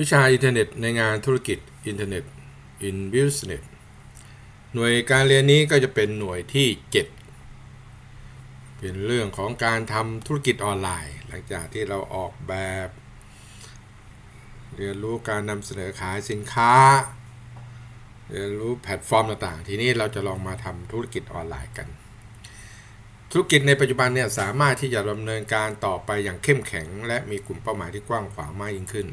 วิชาอินเทอร์เน็ตในงานธุรกิจอินเทอร์เน็ต in business หน่วยการเรียนนี้ก็จะเป็นหน่วยที่ 7 เป็นเรื่องของการทำธุรกิจออนไลน์ หลังจากที่เราออกแบบ เรียนรู้การนำเสนอขายสินค้า เรียนรู้แพลตฟอร์มต่างๆ ทีนี้เราจะลองมาทำธุรกิจออนไลน์กัน ธุรกิจในปัจจุบันเนี่ยสามารถที่จะดำเนินการต่อไปอย่างเข้มแข็ง และมีกลุ่มเป้าหมายที่กว้างขวางมากยิ่งขึ้น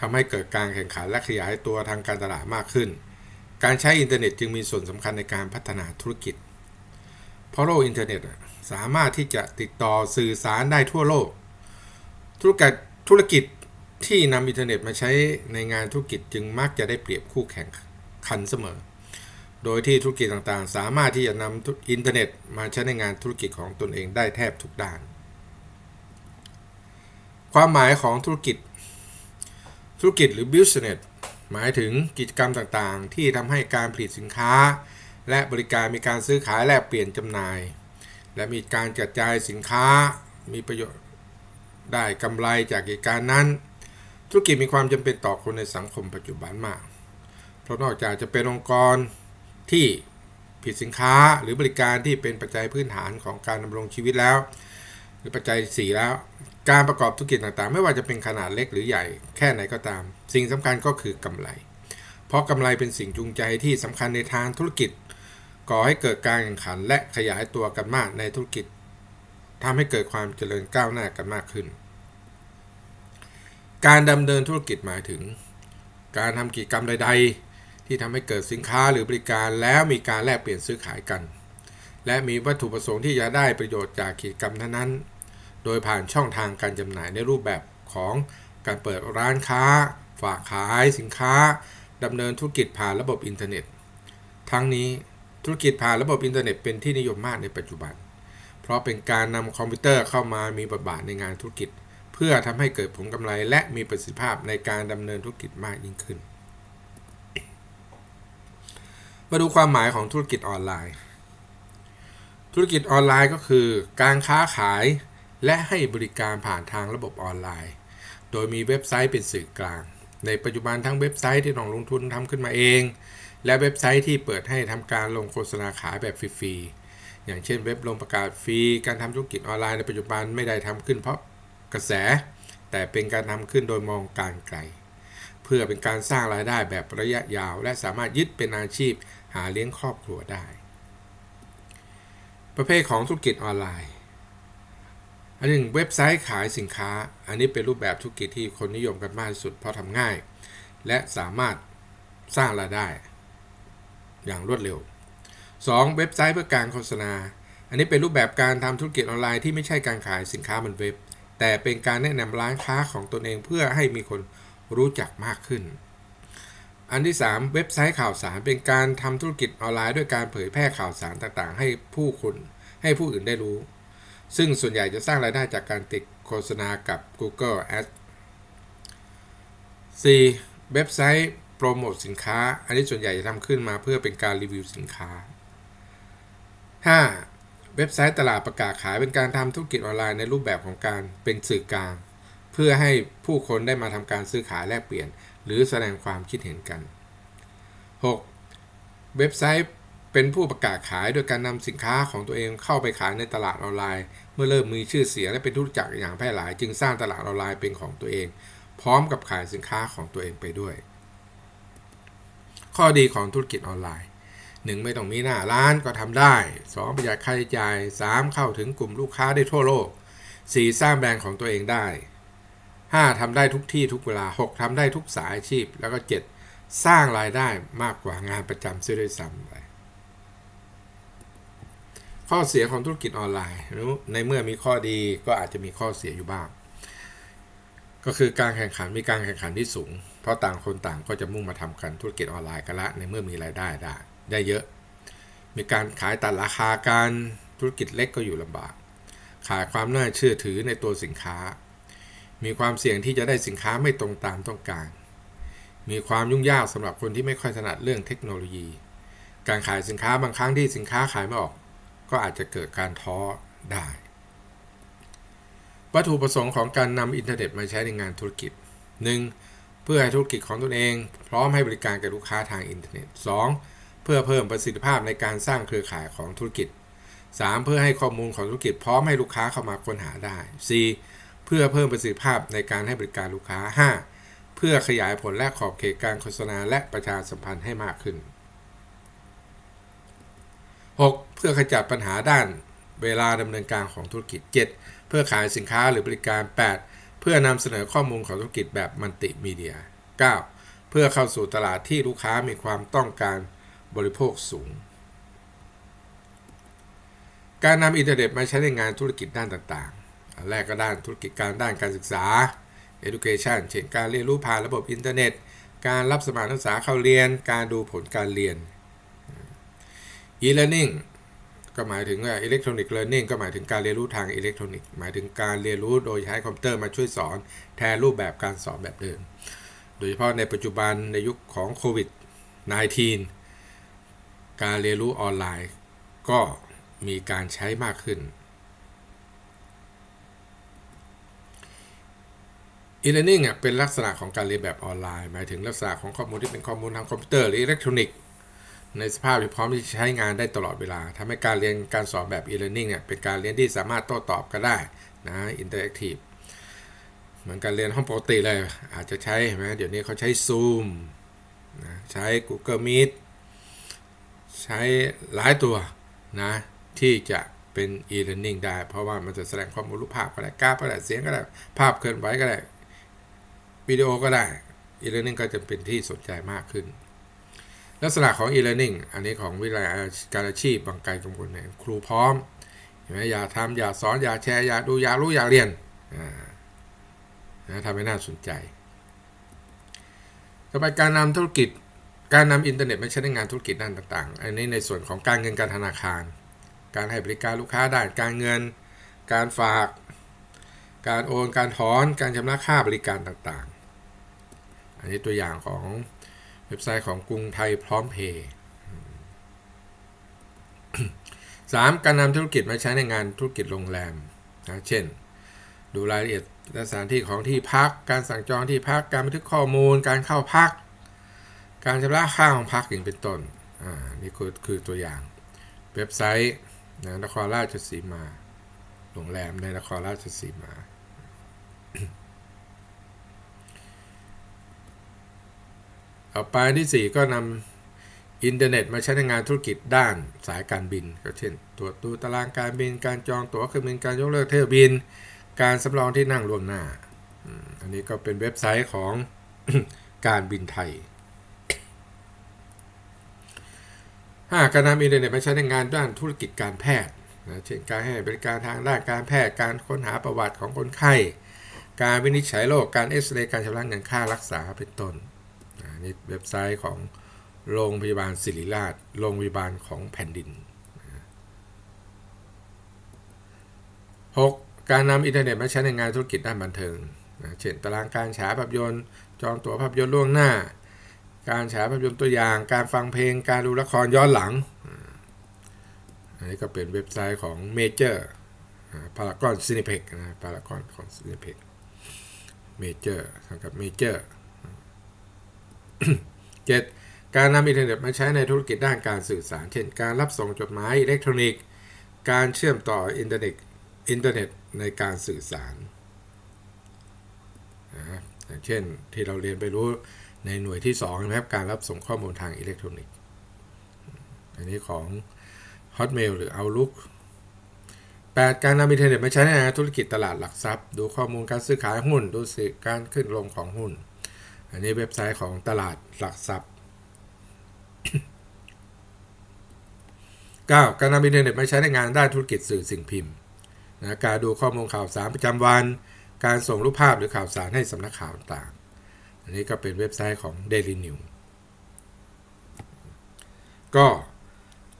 ทำให้เกิดการแข่งขันและขยายตัวทางการตลาดมากขึ้น การใช้อินเทอร์เน็ตจึงมีส่วนสำคัญในการพัฒนาธุรกิจ เพราะโลกอินเทอร์เน็ตสามารถที่จะติดต่อสื่อสารได้ทั่วโลก ธุรกิจธุรกิจที่นำอินเทอร์เน็ตมาใช้ในงานธุรกิจจึงมักจะได้เปรียบคู่แข่งขันเสมอ โดยที่ธุรกิจต่างๆ สามารถที่จะนำอินเทอร์เน็ตมาใช้ในงานธุรกิจของตนเองได้แทบทุกด้าน ความหมายของธุรกิจ ธุรกิจหรือ business หมายถึงกิจกรรมต่างๆ ที่ทำให้การผลิตสินค้า และบริการมีการซื้อขายแลกเปลี่ยนจำหน่าย และมีการกระจายสินค้ามีประโยชน์ได้กำไรจากกิจการนั้น ธุรกิจมีความจำเป็นต่อคนในสังคมปัจจุบันมาก เพราะนอกจากจะเป็นองค์กรที่ผลิตสินค้าหรือบริการที่เป็นปัจจัยพื้นฐานของการดำรงชีวิตแล้ว หรือปัจจัย 4 แล้ว การประกอบธุรกิจต่างๆ ไม่ว่าจะเป็นขนาดเล็กหรือใหญ่แค่ไหนก็ตาม สิ่งสำคัญก็คือกำไร เพราะกำไรเป็นสิ่งจูงใจที่สำคัญในทางธุรกิจ ก่อให้เกิดการแข่งขันและขยายตัวกันมากในธุรกิจทำให้เกิดความเจริญก้าวหน้ากันมากขึ้น การดำเนินธุรกิจหมายถึง การทำกิจกรรมใด ๆ ที่ทำให้เกิดสินค้าหรือบริการแล้วมีการแลกเปลี่ยนซื้อขายกัน และมีวัตถุประสงค์ที่จะได้ประโยชน์จากกิจกรรมนั้นๆ โดยผ่านช่องทางการจำหน่ายในรูปแบบของการเปิดร้านค้า ฝากขายสินค้าดำเนินธุรกิจผ่านระบบอินเทอร์เน็ต ทั้งนี้ธุรกิจผ่านระบบอินเทอร์เน็ตเป็นที่นิยมมากในปัจจุบัน เพราะเป็นการนำคอมพิวเตอร์เข้ามามีบทบาทในงานธุรกิจ เพื่อทำให้เกิดผลกำไรและมีประสิทธิภาพในการดำเนินธุรกิจมากยิ่งขึ้น มาดูความหมายของธุรกิจออนไลน์ ธุรกิจออนไลน์ก็คือ การค้าขาย และให้บริการผ่านทางระบบออนไลน์ โดยมีเว็บไซต์เป็นสื่อกลาง ในปัจจุบันทั้งเว็บไซต์ที่น้องลงทุนทำขึ้นมาเอง และเว็บไซต์ที่เปิดให้ทำการลงโฆษณาขายแบบฟรีๆ อย่างเช่นเว็บลงประกาศฟรี การทำธุรกิจออนไลน์ในปัจจุบันไม่ได้ทำขึ้นเพราะกระแส แต่เป็นการทำขึ้นโดยมองการไกล เพื่อเป็นการสร้างรายได้แบบระยะยาว และสามารถยึดเป็นอาชีพหาเลี้ยงครอบครัวได้ ประเภทของธุรกิจออนไลน์ อันหนึ่งเว็บไซต์ขายสินค้า อันนี้เป็นรูปแบบธุรกิจที่คนนิยมกันมากที่สุดเพราะทำง่าย และสามารถสร้างรายได้ อย่างรวดเร็ว 2. เว็บไซต์เพื่อการโฆษณา อันนี้เป็นรูปแบบการทำธุรกิจออนไลน์ที่ไม่ใช่การขายสินค้าบนเว็บ แต่เป็นการแนะนำร้านค้าของตนเองเพื่อให้มีคนรู้จักมากขึ้น อันที่ 3 เว็บไซต์ข่าวสารเป็นการทำธุรกิจออนไลน์ด้วยการเผยแพร่ข่าวสารต่างๆ ให้ผู้คนให้ผู้อื่นได้รู้ ซึ่งส่วนใหญ่จะสร้างรายได้จากการติดโฆษณากับ Google Ads 4. เว็บไซต์โปรโมทสินค้า อันนี้ส่วนใหญ่จะทำขึ้นมาเพื่อเป็นการรีวิวสินค้า 5. เว็บไซต์ตลาดประกาศขายเป็นการทำธุรกิจออนไลน์ในรูปแบบของการเป็นสื่อกลาง เพื่อให้ผู้คนได้มาทำการซื้อขายแลกเปลี่ยน หรือแสดงความคิดเห็นกัน 6. เว็บไซต์ เป็นผู้ประกาศขายโดยการนำสินค้าของตัวเองเข้าไปขายในตลาดออนไลน์ เมื่อเริ่มมีชื่อเสียงและเป็นที่รู้จักอย่างแพร่หลาย จึงสร้างตลาดออนไลน์เป็นของตัวเอง พร้อมกับขายสินค้าของตัวเองไปด้วย ข้อดีของธุรกิจออนไลน์ 1. ไม่ต้องมีหน้าร้านก็ทำได้ 2. ประหยัดค่าใช้จ่าย 3. เข้าถึงกลุ่มลูกค้าได้ทั่วโลก 4. สร้างแบรนด์ของตัวเองได้ 5. ทำได้ทุกที่ทุกเวลา 6. ทำได้ทุกสายอาชีพ แล้วก็ 7. สร้างรายได้มากกว่างานประจำเสียด้วยซ้ำไป ข้อเสียของธุรกิจออนไลน์ในเมื่อมีข้อดีก็อาจจะมีข้อเสียอยู่บ้าง ก็คือการแข่งขันมีการแข่งขันที่สูง เพราะต่างคนต่างก็จะมุ่งมาทำกันธุรกิจออนไลน์กันละในเมื่อมีรายได้ได้ได้เยอะ มีการขายตัดราคาการธุรกิจเล็กก็อยู่ลำบาก ขายความน่าเชื่อถือในตัวสินค้า มีความเสี่ยงที่จะได้สินค้าไม่ตรงตามต้องการ มีความยุ่งยากสำหรับคนที่ไม่ค่อยถนัดเรื่องเทคโนโลยี การขายสินค้าบางครั้งที่สินค้าขายไม่ออก ก็อาจจะเกิดการท้อได้ วัตถุประสงค์ของการนำอินเทอร์เน็ตมาใช้ในงานธุรกิจ 1. เพื่อให้ธุรกิจของตนเอง พร้อมให้บริการแก่ลูกค้าทางอินเทอร์เน็ต 2. เพื่อเพิ่มประสิทธิภาพในการสร้างเครือข่ายของธุรกิจ 3. เพื่อให้ข้อมูลของธุรกิจพร้อมให้ลูกค้าเข้ามาค้นหาได้ 4. เพื่อเพิ่มประสิทธิภาพในการให้บริการลูกค้า 5. เพื่อขยายผลและขอบเขตการโฆษณาและประชาสัมพันธ์ให้มากขึ้น 6. เพื่อขจัดปัญหาด้านเวลาดำเนินการของธุรกิจ 7. เพื่อขายสินค้าหรือบริการ 8. เพื่อนำเสนอข้อมูลของธุรกิจแบบมัลติมีเดีย 9. เพื่อเข้าสู่ตลาดที่ลูกค้ามีความต้องการบริโภคสูง การนำอินเทอร์เน็ตมาใช้ในงานธุรกิจด้านต่างๆ อันแรกก็ด้านธุรกิจการด้านการศึกษา education เช่นการเรียนรู้ผ่านระบบอินเทอร์เน็ต การรับสมัครนักศึกษาเข้าเรียน การดูผลการเรียน e-learning ก็หมายถึงว่า electronic learning ก็หมายถึงการเรียนรู้ทางอิเล็กทรอนิกส์หมายถึงการเรียนรู้โดยใช้คอมพิวเตอร์มาช่วยสอนแทนรูปแบบการสอนแบบเดิม โดยเฉพาะในปัจจุบันในยุคของโควิด -19 การเรียนรู้ออนไลน์ ก็มีการใช้มากขึ้น e-learning อะเป็นลักษณะของการเรียนแบบออนไลน์ หมายถึงลักษณะของข้อมูลที่เป็นข้อมูลทางคอมพิวเตอร์หรืออิเล็กทรอนิกส์ ในสภาพที่พร้อมที่จะใช้งานได้ตลอดเวลาทำให้การเรียนการสอนแบบ e-learning เนี่ยเป็นการเรียนที่สามารถโต้ตอบกันได้นะอินเตอร์แอคทีฟเหมือนการเรียนห้องปกติเลย อาจจะใช้เห็นไหมเดี๋ยวนี้เขาใช้ Zoom นะใช้ Google Meet ใช้หลายตัวนะที่จะเป็น e-learning ได้ เพราะว่ามันจะแสดงข้อมูลรูปภาพก็ได้กราฟก็ได้เสียงก็ได้ ภาพเคลื่อนไหวก็ได้ วิดีโอก็ได้ e-learning ก็จะเป็นที่สนใจมากขึ้น ลักษณะของ e-learning อันนี้ของวิทยาการอาชีพบางไกลกังวลเนี่ยครูพร้อมเห็นไหมอย่าทำอย่าสอนอย่าแชร์อย่าดูอย่ารู้อย่าเรียนนะทำให้น่าสนใจต่อไปการนำธุรกิจการนำอินเทอร์เน็ตมาใช้ในงานธุรกิจด้านต่างๆ อันนี้ในส่วนของการเงินการธนาคาร การให้บริการลูกค้าด้านการเงิน การฝาก การโอน การถอน การชำระค่าบริการต่างๆ อันนี้ตัวอย่างของ ว็บไซต์ของกรุงไทยพร้อมเพย์สามการนำธุรกิจมาใช้ในงานธุรกิจโรงแรมนะเช่น ดูรายละเอียดและสถานที่ของที่พัก การสั่งจองที่พัก การบันทึกข้อมูล การเข้าพัก การชำระค่าของพักอย่างเป็นต้น อ่า นี่คือคือตัวอย่าง เว็บไซต์นะนครราชสีมา โรงแรมในนครราชสีมา ต่อไปที่ 4 ก็นำอินเทอร์เน็ตมาใช้ในงานธุรกิจด้านสายการบิน ก็เช่น ตรวจดูตารางการบิน การจองตั๋วเครื่องบิน การยกเลิกเที่ยวบิน การสำรองที่นั่งล่วงหน้า อันนี้ก็เป็นเว็บไซต์ของการบินไทย 5. การนำอินเทอร์เน็ตมาใช้ในงานด้านธุรกิจการแพทย์นะเช่นการให้บริการทางด้านการแพทย์ การค้นหาประวัติของคนไข้ การวินิจฉัยโรค การเอ็กซเรย์ การชำระเงินค่ารักษาเป็นต้น นี่เว็บไซต์ของโรงพยาบาลศิริราช โรงพยาบาลของแผ่นดิน 6. การนำอินเทอร์เน็ตมาใช้ในงานธุรกิจด้านบันเทิงนะเช่นตารางการฉายภาพยนตร์ จองตั๋วภาพยนตร์ล่วงหน้า การฉายภาพยนตร์ตัวอย่าง การฟังเพลง การดูละครย้อนหลัง อันนี้ก็เป็นเว็บไซต์ของเมเจอร์พารากอนซินิเพ็กนะพารากอนของซินิเพ็กเมเจอร์กับเมเจอร์ เจ็ดการนำอินเทอร์เน็ตมาใช้ในธุรกิจด้านการสื่อสาร เช่น การรับส่งจดหมายอิเล็กทรอนิกส์ การเชื่อมต่ออินเทอร์เน็ตอินเทอร์เน็ตในการสื่อสารนะอย่างเช่นที่เราเรียนไปรู้ในหน่วยที่2นะครับการรับส่งข้อมูลทางอิเล็กทรอนิกส์ อันนี้ของ Hotmail หรือ Outlook 8 การนำอินเทอร์เน็ตมาใช้ในธุรกิจตลาดหลักทรัพย์ ดูข้อมูลการซื้อขายหุ้น ดูสิการขึ้นลงของหุ้น อันนี้เว็บไซต์ของตลาดหลักทรัพย์ 9. การนำอินเทอร์เน็ตมาใช้ในงานด้านธุรกิจสื่อสิ่งพิมพ์นะการดูข้อมูลข่าวสารประจำวัน การส่งรูปภาพหรือข่าวสารให้สำนักข่าวต่าง อันนี้ก็เป็นเว็บไซต์ของ Daily New ก็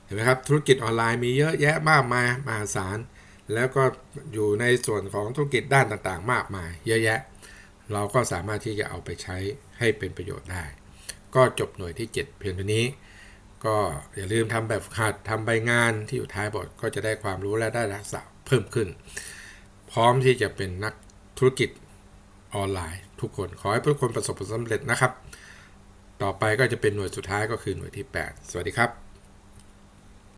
เห็นไหมครับธุรกิจออนไลน์มีเยอะแยะมากมายมหาศาลแล้วก็อยู่ในส่วนของธุรกิจด้านต่างๆ มากมาย เยอะแยะ เราก็สามารถที่จะเอาไปใช้ให้เป็นประโยชน์ได้ ก็จบหน่วยที่ 7 เพียงเท่านี้ ก็อย่าลืมทำแบบหัดทำใบงานที่อยู่ท้ายบทก็จะได้ความรู้และได้ทักษะเพิ่มขึ้น พร้อมที่จะเป็นนักธุรกิจออนไลน์ ทุกคนขอให้ทุกคนประสบผลสำเร็จนะครับ ต่อไปก็จะเป็นหน่วยสุดท้ายก็คือหน่วยที่ 8 สวัสดีครับ